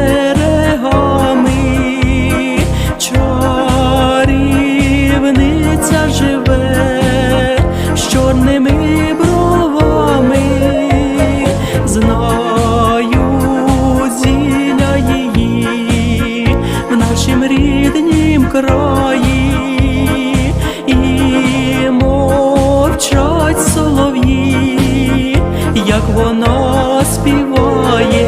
берегами, чарівниця живе з чорними бровами, знаю зіля її в нашім ріднім краї. Солов'ї, як вона співає.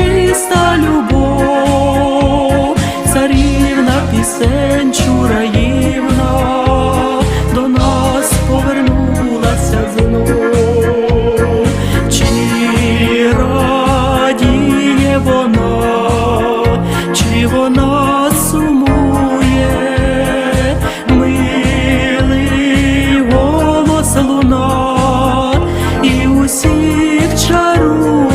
Чиста любов, царівна пісень чураївна, до нас повернулася знов, чи радіє вона, чи вона сумує, милий голос луна і усіх чарує,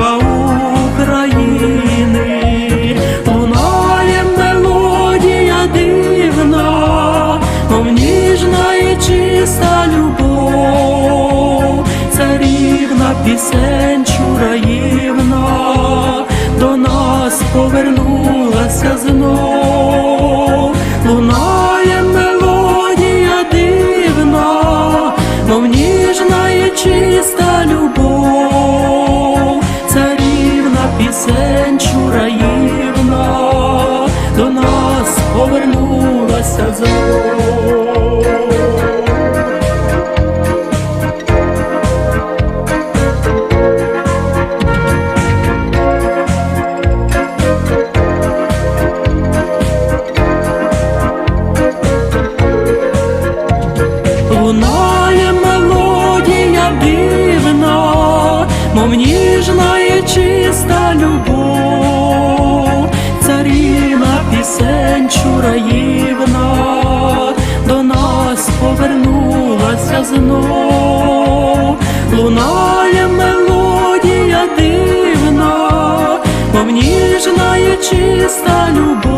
донька України, лунає мелодія дивна, мов ніжна і чиста любов, царівна пісень чураївна, пісень чураївна, до нас повернулася знов. лунає мелодія дивна, мов ніжна і чиста любов, царівна пісень чураївна, до нас повернулася знов, лунає мелодія дивна, мов ніжна і чиста любов,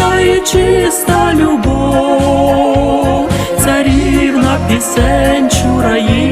ніжна і чиста любов, царівна пісень чураївна,